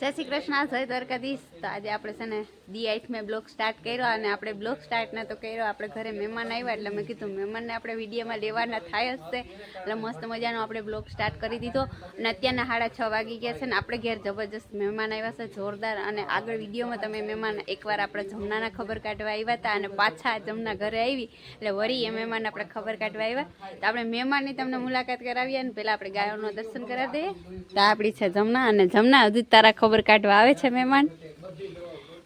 જય શ્રી કૃષ્ણ, જય દ્વારકાધીશ. તો આજે આપણે છે ને દી આઈથ મેં બ્લોગ સ્ટાર્ટ કર્યો અને આપણે બ્લોગ સ્ટાર્ટ ના તો કર્યો, આપણે ઘરે મહેમાન આવ્યા એટલે મેં કીધું મહેમાનને આપણે વિડીયોમાં લેવાના થાય જ છે. એટલે મસ્ત મજાનો આપણે બ્લોગ સ્ટાર્ટ કરી દીધો. અને અત્યારના સાડા છ વાગી ગયા છે ને આપણે ઘેર જબરજસ્ત મહેમાન આવ્યા છે, જોરદાર. અને આગળ વિડીયોમાં તમે મહેમાન એકવાર આપણે જમનાના ખબર કાઢવા આવ્યા હતા અને પાછા જમના ઘરે આવી. એટલે વળી એ મહેમાન આપણે ખબર કાઢવા આવ્યા. તો આપણે મહેમાનની તમને મુલાકાત કરાવીએ અને પહેલાં આપણે ગાયોનું દર્શન કરાવી દઈએ. તો આપણી છે જમના અને જમના, હજુ તારા ખબર કાઢવા આવે છે મહેમાન.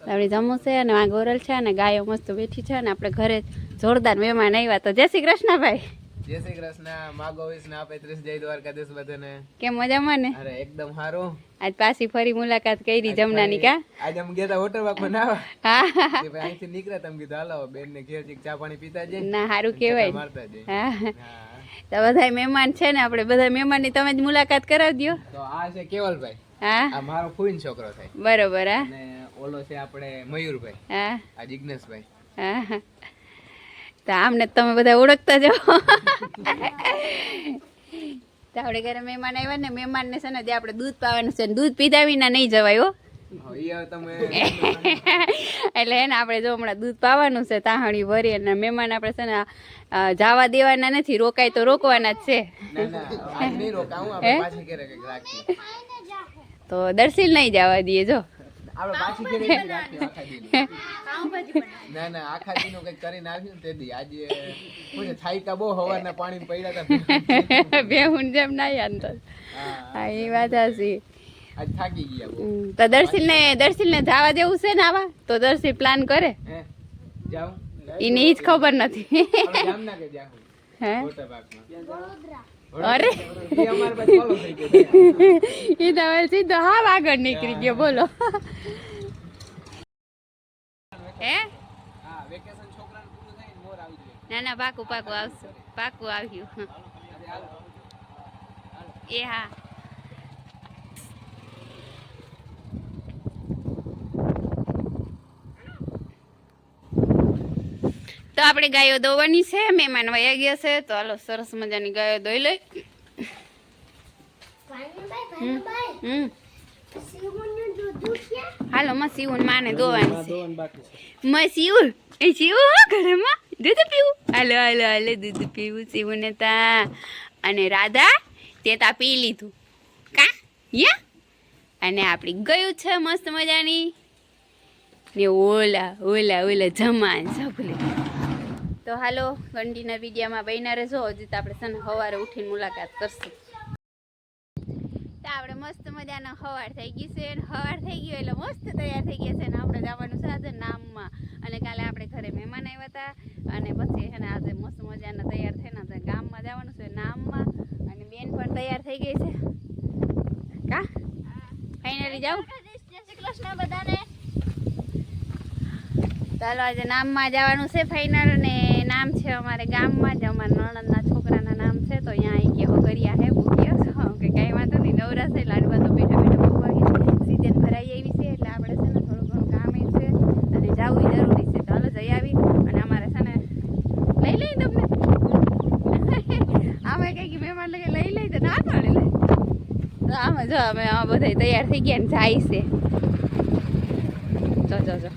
આપણી જમવું છે અને આ ગોરલ છે અને ગાયો મસ્ત બેઠી છે અને આપણે ઘરે જોરદાર મહેમાન આવ્યા તો. જય શ્રી કૃષ્ણ ભાઈ જય શ્રી કૃષ્ણ. માગો વિષ્ણુ ના પૈત્રીસ જય દ્વારકાધીશ બધાને. કેમ મજામાં ને? અરે એકદમ સારું. આજ પાછી ફરી મુલાકાત કરી જમનાની કા? આજે અમે ગયા વોટર પાર્કમાં નાવા. હા. ભાઈ અહીંથી નીકળ્યા તમે કીધું હાલો બેન ને ઘેર ચા પાણી પીતા જઈ ના સારું કહેવાય. મારતા જઈ હા. તો બધા મહેમાન છે ને આપણે બધા મહેમાનની તમે જ મુલાકાત કરાવી દો તો આ છે કેવલભાઈ. હા? આ મારો ફૂઈન છોકરો થાય. બરોબર હા? અને ઓલો છે આપણે મયુરભાઈ. હા? આ જિજ્ઞેશભાઈ. હા તો આમને તમે બધા ઓળખતા જાઓ તો આપણે ઘરે મહેમાન આવ્યા ને મહેમાનને છે ને જે આપણે દૂધ પાવાનું છે ને દૂધ પીધા વિના નહીં જવાય હો. એટલે એને આપણે જો હમણાં દૂધ પાવાનું છે તાહણી ભરી અને મહેમાન આપણે છે ને જવા દેવાના નથી રોકાય તો રોકવાના જ છે. તો દર્શિલ નહીં જવા દઈએ જો. દર્શિલ ને દર્શિલ ને જવા દેવું છે ને આવા? તો દર્શિલ પ્લાન કરે. એને જ ખબર નથી. હે? અરે. એ તમે સીધો હા આગળ નીકળી ગયો બોલો. હે? ને ના પાકું પાકું આવશે. પાકું આવ્યું. એ હા. તો આપણે ગાયો દોવાની છે મહેમાન વયા ગયા છે તો હાલો સરસ મજાની ગાયો દોઈ લઈ. હાલો માં સીવું માને દોવાની છે. માં સીવું એ સીવું હો ઘરમાં? દૂધ પીવું? હાલો હાલો હાલો દૂધ પીવું સીવું ને તા. અને રાધા તે તા પી લીધું. કા? યા? અને આપણી ગયું છે મસ્ત મજાની. ને ઓલા ઓલા ઓલા જમાન સગલી તો હાલો કન્ટિન્યુ વિડીયામાં બહેના રહેજો. હજી તો આપણે સન ને સવારે ઉઠીને મુલાકાત કરશું. તો આપણે મસ્ત મજાનો હવાર થઈ ગઈ છે હવાર થઈ ગયો એટલે મસ્ત તૈયાર થઈ ગયા છે ને આપણે જવાનું સાધન નામમાં. અને કાલે આપણે ઘરે મહેમાન આવ્યા હતા. અને પછી છે ને આજે મસ્ત મજાના તૈયાર થઈને આજે ગામમાં જવાનું છે, નામમાં. અને બેન પણ તૈયાર થઈ ગઈ છે. કા? ફાઇનલી જાવ ચાલો, આજે નામમાં જવાનું છે ફાઇનલ નામ છે અમારે ગામમાં જ, અમારા નણંદના છોકરાના નામ છે, તો અહીંયા આવી કે હગરિયા હે, ભૂખ્યા કે કાંઈ વાંધો નહીં, નવરા લાડવા તો બેઠા બેઠા વાગે સીઝન ભરાઈ આવી છે, એટલે આપણે છે ને થોડું ઘણું કામ એ છે, અને જવું જરૂરી છે. ચાલો જઈ આવી, અને અમારે છે ને લઈ લઈ તમને. આમાં કંઈક મહેમાન લગે લઈ લઈ તો ના પાડે લે તો આમાં જો, અમે આ બધા તૈયાર થઈ ગયા ને જાય છે. જો જો જો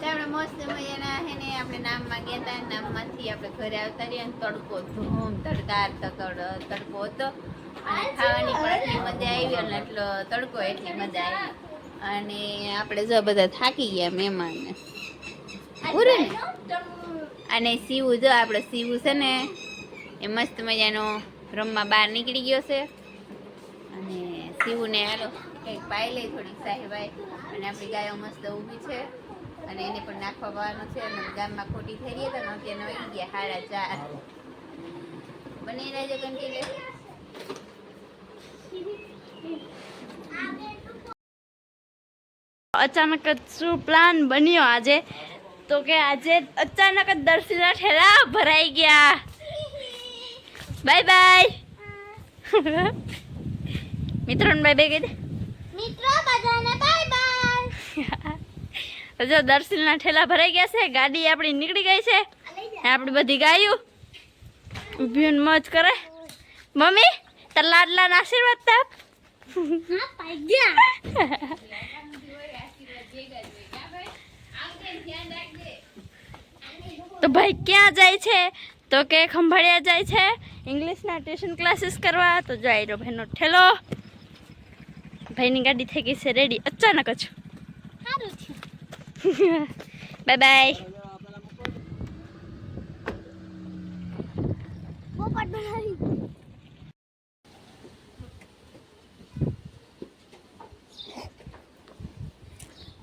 તો આપણે મસ્ત મજાના હે ને આપણે નામમાં ગયા હતા નામમાંથી આપણે ઘરે આવતા રહ્યા ને તડકો, ધૂમ તડકાર તકડ તડકો હતો. અને ખાવાની પણ એટલી મજા આવી અને એટલો તડકો એટલી મજા આવી. અને આપણે જો બધા થાકી ગયા મહેમાનને. પૂરું ને? અને સીવું જો, આપણે સીવું છે ને, એ મસ્ત મજાનો રમવા બહાર નીકળી ગયો છે. અને સીવુને હાલો, કંઈક પાઈ લઈ થોડીક સાહેબાઈ અને આપણી ગાયો મસ્ત ઊભી છે. અને એને પણ નાખવાનો છે અને ગામમાં ખોટી થઈ રહી હતા ને અત્યારે આવી ગયા સાડા ચાર બની રહેજો કન્ટિન્યુ અચાનક જ શું પ્લાન બન્યો આજે? તો કે આજે અચાનક જ દર્શીના ઠેલા ભરાઈ ગયા. બાય બાય મિત્રોને બાય બાય કહી દે. મિત્રો બધાને તો જો દર્શીના ઠેલા ભરાઈ ગયા છે ગાડી આપણી નીકળી ગઈ છે. આપણી બધી ગાયું ઊભી મોજ કરે. મમ્મી તાર લાડલાના આશીર્વાદ તાપ. તો ભાઈ ક્યાં જાય છે? તો કે ખંભાળિયા જાય છે. ઇંગ્લિશના ટ્યુશન ક્લાસીસ કરવા. તો જાય રહ્યો ભાઈનો ઠેલો. ભાઈની ગાડી થઈ ગઈ છે રેડી. અચાનક જ. સારું છે. બાય બાય પોપટ બનાવી